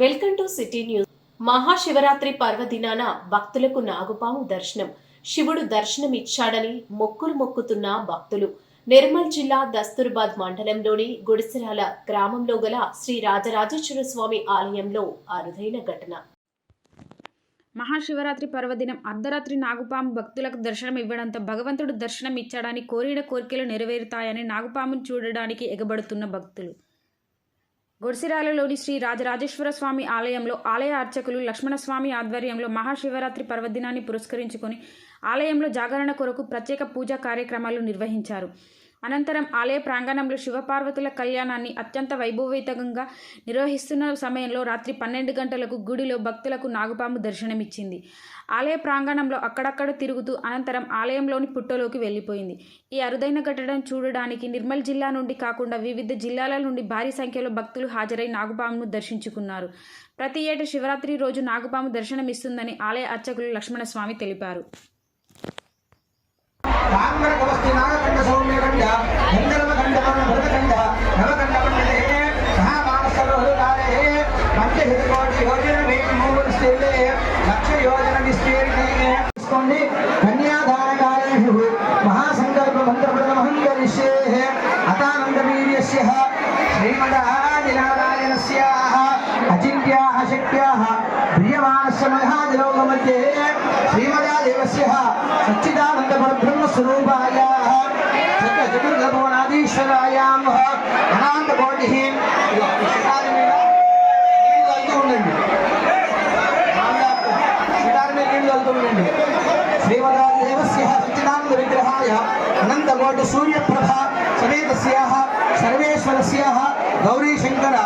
Welcome to city news. Mahashivratri పర్వదినాన భక్తులకు నాగుపాము దర్శనం. శివుడు దర్శనం ఇచ్చాడని మొక్కులు మొక్కుతున్న భక్తులు. నిర్మల్ జిల్లా దస్తూర్బాద్ మండలంలోని గుడిసిరాల గ్రామంలో గల శ్రీ రాజరాజేశ్వర స్వామి ఆలయంలో అరుదైన ఘటన. మహాశివరాత్రి పర్వదినం అర్ధరాత్రి నాగుపాము భక్తులకు దర్శనం ఇవ్వడంతో భగవంతుడు దర్శనం ఇచ్చాడని కోరిన కోరికలు నెరవేరుతాయని నాగుపామును చూడడానికి ఎగబడుతున్న భక్తులు. గొడిసిరాలలోని శ్రీ రాజరాజేశ్వర స్వామి ఆలయంలో ఆలయ అర్చకులు లక్ష్మణస్వామి ఆధ్వర్యంలో మహాశివరాత్రి పర్వదినాన్ని పురస్కరించుకొని ఆలయంలో జాగరణ కొరకు ప్రత్యేక పూజా కార్యక్రమాలు నిర్వహించారు. అనంతరం ఆలయ ప్రాంగణంలో శివపార్వతుల కళ్యాణాన్ని అత్యంత వైభవయుతంగా నిర్వహిస్తున్న సమయంలో రాత్రి పన్నెండు గంటలకు గుడిలో భక్తులకు నాగుపాము దర్శనమిచ్చింది. ఆలయ ప్రాంగణంలో అక్కడక్కడ తిరుగుతూ అనంతరం ఆలయంలోని పుట్టలోకి వెళ్ళిపోయింది. ఈ అరుదైన ఘటన చూడడానికి నిర్మల్ జిల్లా నుండి కాకుండా వివిధ జిల్లాల నుండి భారీ సంఖ్యలో భక్తులు హాజరై నాగుపామును దర్శించుకున్నారు. ప్రతి ఏటా శివరాత్రి రోజు నాగుపాము దర్శనమిస్తుందని ఆలయ అర్చకులు లక్ష్మణస్వామి తెలిపారు. स्वामी कन्यादानकालेषु महासङ्कल्पमन्त्रप्रथमहं करिष्येः श्रीमद श्रीमदादिनारायणस्याः अचिन्त्याः शक्त्याः प्रियमाणस्य महादिलोकमध्ये श्रीमदादेवस्य सच्चिदानन्दपरब्रह्मस्वरूपायाः चतुर्गभवनादीश्वरायां अनन्तकोटिः ఉండండి सूर्यप्रभा सुनीत सर्वेश्वर गौरीशंकर